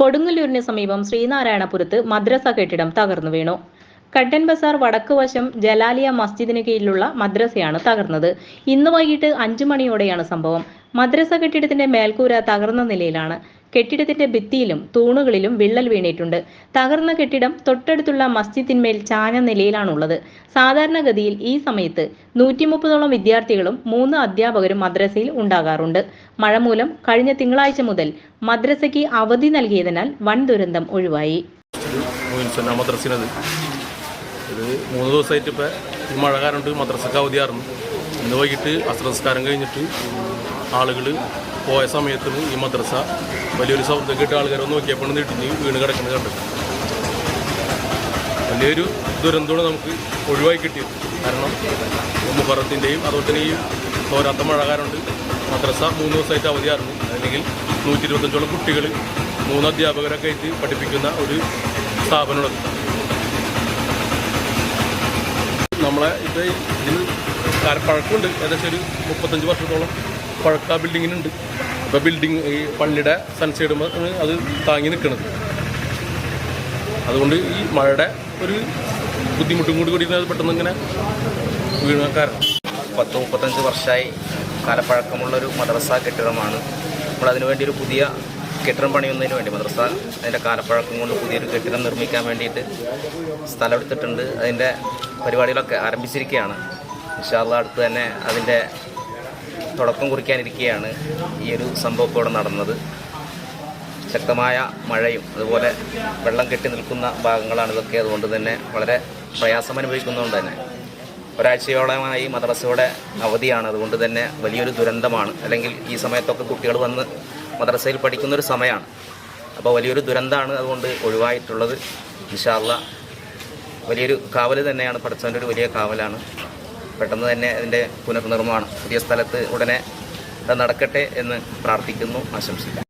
കൊടുങ്ങല്ലൂരിന് സമീപം ശ്രീനാരായണപുരത്ത് മദ്രസ കെട്ടിടം തകർന്നു വീണു. കട്ടൻ ബസാർ വടക്ക് വശം ജലാലിയ മസ്ജിദിന് കീഴിലുള്ള മദ്രസയാണ് തകർന്നത്. ഇന്ന് വൈകിട്ട് അഞ്ചു മണിയോടെയാണ് സംഭവം. മദ്രസ കെട്ടിടത്തിന്റെ മേൽക്കൂര തകർന്ന നിലയിലാണ്. കെട്ടിടത്തിന്റെ ഭിത്തിയിലും തൂണുകളിലും വിള്ളൽ വീണിട്ടുണ്ട്. തകർന്ന കെട്ടിടം തൊട്ടടുത്തുള്ള മസ്ജിദിന്മേൽ ചാഞ്ഞ നിലയിലാണുള്ളത്. സാധാരണഗതിയിൽ ഈ സമയത്ത് നൂറ്റി മുപ്പതോളം വിദ്യാർത്ഥികളും മൂന്ന് അധ്യാപകരും മദ്രസയിൽ ഉണ്ടാകാറുണ്ട്. മഴ മൂലം കഴിഞ്ഞ തിങ്കളാഴ്ച മുതൽ മദ്രസയ്ക്ക് അവധി നൽകിയതിനാൽ വൻ ദുരന്തം ഒഴിവായി. മൂന്ന് ദിവസമായിട്ട് മഴ കാരണം മദ്രസക്ക് അവധിയായിരുന്നു. ഇന്ന് വൈകിട്ട് അസ്ത്രസ്കാരം കഴിഞ്ഞിട്ട് ആളുകൾ പോയ സമയത്തിന് ഈ മദ്രസ വലിയൊരു ശബ്ദം കേട്ട ആൾക്കാരെ നോക്കിയപ്പോൾ നീട്ടിഞ്ഞ് വീണ് കിടക്കുന്നത് കണ്ടു. വലിയൊരു ദുരന്തമാണ് നമുക്ക് ഒഴിവായി കിട്ടിയത്. കാരണം മുഹറത്തിന്റെയും അതുപോലെ തന്നെ ഈ പോരാത്ത മഴ കാരണം മദ്രസ മൂന്ന് ദിവസമായിട്ട് അവധിയായിരുന്നു. അല്ലെങ്കിൽ നൂറ്റി ഇരുപത്തഞ്ചോളം കുട്ടികൾ മൂന്ന് അധ്യാപകരൊക്കെ ആയിട്ട് പഠിപ്പിക്കുന്ന ഒരു സ്ഥാപനമുള്ളത് നമ്മളെ ഇപ്പോൾ ഇതിന് പഴക്കമുണ്ട് ഏകദേശം ഒരു മുപ്പത്തഞ്ച് വർഷത്തോളം പഴക്ക ബിൽഡിങ്ങിനുണ്ട്. അപ്പോൾ ബിൽഡിങ് ഈ പള്ളിയുടെ സൺസൈഡ് അത് താങ്ങി നിൽക്കുന്നത് അതുകൊണ്ട് ഈ മഴയുടെ ഒരു ബുദ്ധിമുട്ടും കൂടി കൂടി പെട്ടെന്ന് ഇങ്ങനെ വീണ പത്ത് മുപ്പത്തഞ്ച് വർഷമായി കാലപ്പഴക്കമുള്ളൊരു മദ്രസ കെട്ടിടമാണ്. നമ്മൾ അതിനുവേണ്ടി ഒരു പുതിയ കെട്ടിടം പണിയുന്നതിന് വേണ്ടി മദ്രസ അതിന്റെ കാലപ്പഴക്കം കൊണ്ട് പുതിയൊരു കെട്ടിടം നിർമ്മിക്കാൻ വേണ്ടിയിട്ട് സ്ഥലം എടുത്തിട്ടുണ്ട് അതിന്റെ പരിപാടികളൊക്കെ ആരംഭിച്ചിരിക്കുകയാണ്. ഇൻഷാല്ല അടുത്ത് തന്നെ അതിന്റെ തുടക്കം കുറിക്കാനിരിക്കുകയാണ് ഈ ഒരു സംഭവം ഇപ്പോൾ ഇവിടെ നടന്നത്. ശക്തമായ മഴയും അതുപോലെ വെള്ളം കെട്ടി നിൽക്കുന്ന ഭാഗങ്ങളാണ് ഇതൊക്കെ അതുകൊണ്ട് തന്നെ വളരെ പ്രയാസം അനുഭവിക്കുന്നതുകൊണ്ട് തന്നെ. ഒരാഴ്ചയോളമായി മദ്രസയുടെ അവധിയാണ് അതുകൊണ്ട് തന്നെ വലിയൊരു ദുരന്തമാണ്. അല്ലെങ്കിൽ ഈ സമയത്തൊക്കെ കുട്ടികൾ വന്ന് മദ്രസയിൽ പഠിക്കുന്ന ഒരു സമയമാണ്. അപ്പോൾ വലിയൊരു ദുരന്തമാണ് അതുകൊണ്ട് ഒഴിവായിട്ടുള്ളത്. ഇൻഷാല്ല വലിയൊരു കാവൽ തന്നെയാണ് പഠിച്ചവന്റെ ഒരു വലിയ കാവലാണ്. പെട്ടെന്ന് തന്നെ അതിന്റെ പുനർനിർമ്മാണം പുതിയ സ്ഥലത്ത് ഉടനെ നടക്കട്ടെ എന്ന് പ്രാർത്ഥിക്കുന്നു ആശംസിക്കുന്നു